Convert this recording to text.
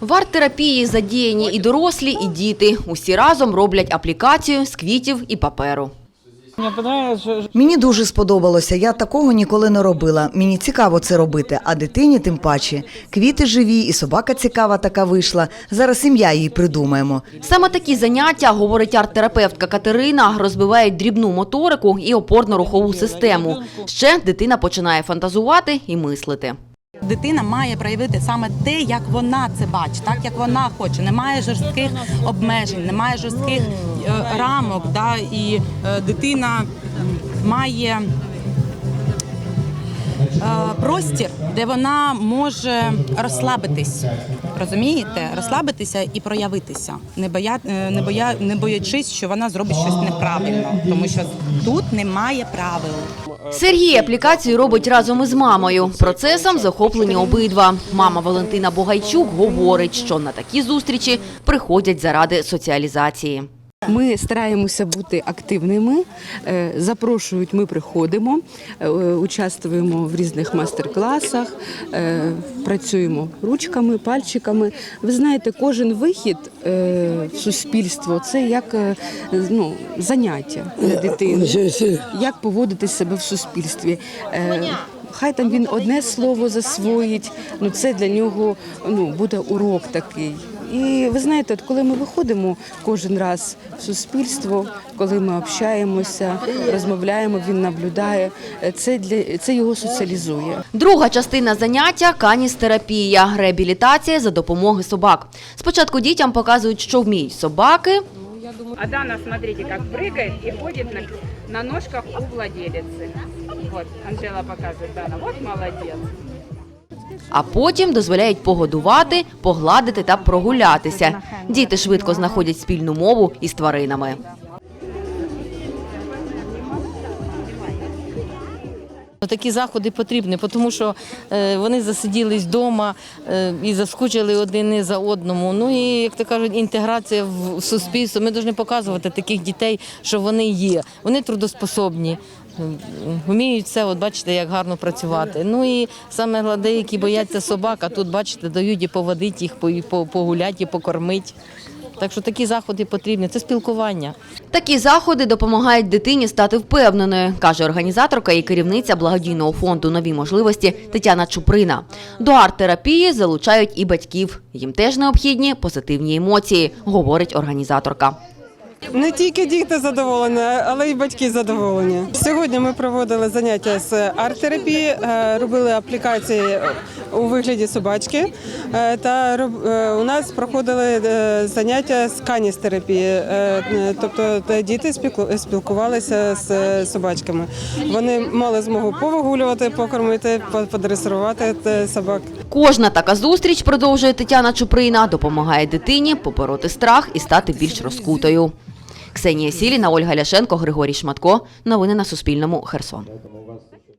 В арт-терапії задіяні і дорослі, і діти. Усі разом роблять аплікацію з квітів і паперу. Мені дуже сподобалося. Я такого ніколи не робила. Мені цікаво це робити, а дитині тим паче. Квіти живі, і собака цікава така вийшла. Зараз ім'я їй придумаємо. Саме такі заняття, говорить арт-терапевтка Катерина, розбивають дрібну моторику і опорно-рухову систему. Ще дитина починає фантазувати і мислити. Дитина має проявити саме те, як вона це бачить, так як вона хоче. Немає жорстких обмежень, немає жорстких е, рамок. Да, і е, дитина має простір, де вона може розслабитись. Розумієте? Розслабитися і проявитися, не боя, е, не боя, не боячись, що вона зробить щось неправильно, тому що тут немає правил. Сергій аплікацію робить разом із мамою. Процесом захоплені обидва. Мама Валентина Богайчук говорить, що на такі зустрічі приходять заради соціалізації. Ми стараємося бути активними. е, Запрошують, ми приходимо, е, участвуємо в різних майстер-класах, е, працюємо ручками, пальчиками. Ви знаєте, кожен вихід в суспільство це як ну, заняття для дитини. Як поводити себе в суспільстві. Хай там він одне слово засвоїть, ну це для нього ну, буде урок такий. І ви знаєте, от коли ми виходимо кожен раз в суспільство, коли ми общаємося, розмовляємо, він наблюдає, це для це його соціалізує. Друга частина заняття каністерапія – реабілітація за допомогою собак. Спочатку дітям показують, що вміють собаки, А Дана, смотрите, как прыгает и ходит на, на ножках у владелицы. Вот, Анжела показывает, Дана, вот молодец. а потім дозволяють погодувати, погладити та прогулятися. Діти швидко знаходять спільну мову із тваринами. Ну, Такі заходи потрібні, тому що е, вони засиділись вдома е, і заскучили один за одному. Ну і як то кажуть, інтеграція в суспільство. Ми повинні показувати таких дітей, що вони є. Вони трудоспособні. Вміють все, от бачите, як гарно працювати. Ну і саме головне, які бояться собак, а тут, бачите, дають і поводити їх, погуляти, і покормити. Так що такі заходи потрібні. Це спілкування. Такі заходи допомагають дитині стати впевненою, каже організаторка і керівниця благодійного фонду Нові можливості Тетяна Чуприна. До арт-терапії залучають і батьків. Їм теж необхідні позитивні емоції, говорить організаторка. Не тільки діти задоволені, але й батьки задоволені. Сьогодні ми проводили заняття з арт-терапії, е, робили аплікації у вигляді собачки. е, Та е, у нас проходили заняття з каністерапії. Тобто діти спілкувалися з собачками. Вони мали змогу повигулювати, покормити, по- подресирувати е, собак. Кожна така зустріч, продовжує Тетяна Чуприна, допомагає дитині побороти страх і стати більш розкутою. Ксенія Сіліна, Ольга Ляшенко, Григорій Шматко. Новини на Суспільному. Херсон.